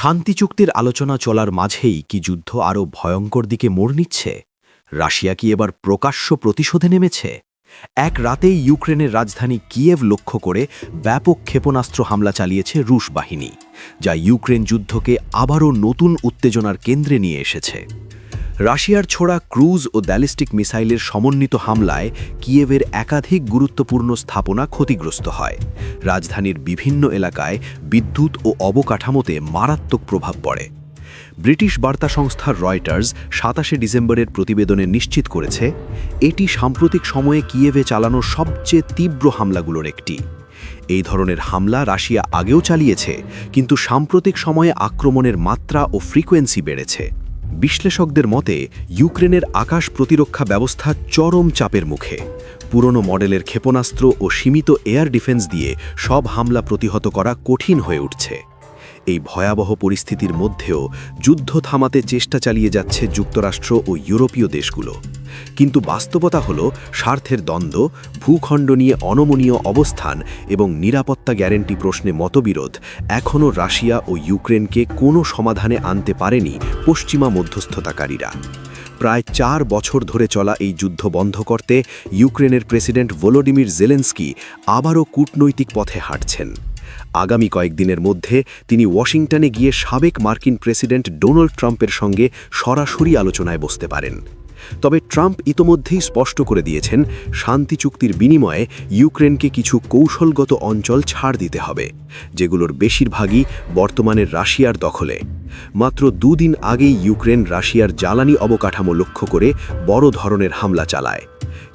শান্তি চুক্তির আলোচনা চলার মাঝেই কি যুদ্ধ আরও ভয়ঙ্কর দিকে মোড় নিচ্ছে? রাশিয়া কি এবার প্রকাশ্য প্রতিশোধে নেমেছে? এক রাতেই ইউক্রেনের রাজধানী কিয়েভ লক্ষ্য করে ব্যাপক ক্ষেপণাস্ত্র হামলা চালিয়েছে রুশ বাহিনী, যা ইউক্রেন যুদ্ধকে আবারও নতুন উত্তেজনার কেন্দ্রে নিয়ে এসেছে। রাশিয়ার ছোড়া ক্রুজ ও ব্যালিস্টিক মিসাইলের সমন্বিত হামলায় কিয়েভের একাধিক গুরুত্বপূর্ণ স্থাপনা ক্ষতিগ্রস্ত হয়। রাজধানীর বিভিন্ন এলাকায় বিদ্যুৎ ও অবকাঠামোতে মারাত্মক প্রভাব পড়ে। ব্রিটিশ বার্তা সংস্থা রয়টার্স সাতাশে ডিসেম্বরের প্রতিবেদনে নিশ্চিত করেছে, এটি সাম্প্রতিক সময়ে কিয়েভে চালানো সবচেয়ে তীব্র হামলাগুলোর একটি। এই ধরনের হামলা রাশিয়া আগেও চালিয়েছে, কিন্তু সাম্প্রতিক সময়ে আক্রমণের মাত্রা ও ফ্রিকোয়েন্সি বেড়েছে। বিশ্লেষকদের মতে, ইউক্রেনের আকাশ প্রতিরক্ষা ব্যবস্থা চরম চাপের মুখে। পুরনো মডেলের ক্ষেপণাস্ত্র ও সীমিত এয়ার ডিফেন্স দিয়ে সব হামলা প্রতিহত করা কঠিন হয়ে উঠছে। এই ভয়াবহ পরিস্থিতির মধ্যেও যুদ্ধ থামাতে চেষ্টা চালিয়ে যাচ্ছে যুক্তরাষ্ট্র ও ইউরোপীয় দেশগুলো। কিন্তু বাস্তবতা হল, স্বার্থের দ্বন্দ্ব, ভূখণ্ড নিয়ে অনমনীয় অবস্থান এবং নিরাপত্তা গ্যারেন্টি প্রশ্নে মতবিরোধ এখনও রাশিয়া ও ইউক্রেনকে কোনো সমাধানে আনতে পারেনি পশ্চিমা মধ্যস্থতাকারীরা। প্রায় চার বছর ধরে চলা এই যুদ্ধ বন্ধ করতে ইউক্রেনের প্রেসিডেন্ট ভোলোডিমির জেলেন্সকি আবারও কূটনৈতিক পথে হাঁটছেন। আগামী কয়েকদিনের মধ্যে তিনি ওয়াশিংটনে গিয়ে সাবেক মার্কিন প্রেসিডেন্ট ডোনাল্ড ট্রাম্পের সঙ্গে সরাসরি আলোচনায় বসতে পারেন। তবে ট্রাম্প ইতোমধ্যেই স্পষ্ট করে দিয়েছেন, শান্তি চুক্তির বিনিময়ে ইউক্রেনকে কিছু কৌশলগত অঞ্চল ছাড় দিতে হবে, যেগুলোর বেশিরভাগই বর্তমানের রাশিয়ার দখলে। মাত্র দুদিন আগেই ইউক্রেন রাশিয়ার জ্বালানি অবকাঠামো লক্ষ্য করে বড় ধরনের হামলা চালায়।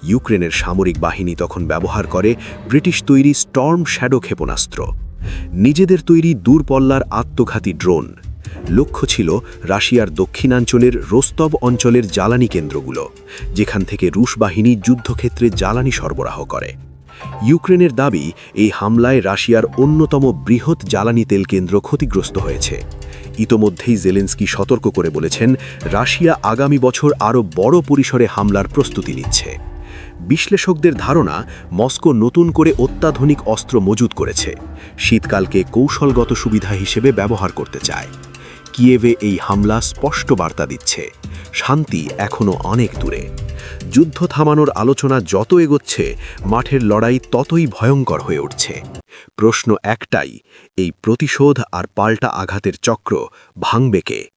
ইউক্রেনের সামরিক বাহিনী তখন ব্যবহার করে ব্রিটিশ তৈরি স্টর্ম শ্যাডো ক্ষেপণাস্ত্র। নিজেদের তৈরি দূরপল্লার আত্মঘাতী ড্রোন। লক্ষ্য ছিল রাশিয়ার দক্ষিণাঞ্চলের রোস্তব অঞ্চলের জ্বালানি কেন্দ্রগুলো, যেখান থেকে রুশ বাহিনী যুদ্ধক্ষেত্রে জ্বালানি সরবরাহ করে। ইউক্রেনের দাবি, এই হামলায় রাশিয়ার অন্যতম বৃহৎ জ্বালানি তেল কেন্দ্র ক্ষতিগ্রস্ত হয়েছে। ইতোমধ্যেই জেলেন্সকি সতর্ক করে বলেছেন, রাশিয়া আগামী বছর আরও বড় পরিসরে হামলার প্রস্তুতি নিচ্ছে। বিশ্লেষকদের ধারণা, মস্কো নতুন করে অত্যাধুনিক অস্ত্র মজুত করেছে। শীতকালকে কৌশলগত সুবিধা হিসেবে ব্যবহার করতে চায়। কিয়েভে এই হামলা স্পষ্ট বার্তা দিচ্ছে। শান্তি এখনও অনেক দূরে। যুদ্ধ থামানোর আলোচনা যত এগোচ্ছে, মাঠের লড়াই ততই ভয়ঙ্কর হয়ে উঠছে। প্রশ্ন একটাই, এই প্রতিশোধ আর পাল্টা আঘাতের চক্র ভাঙবে কে?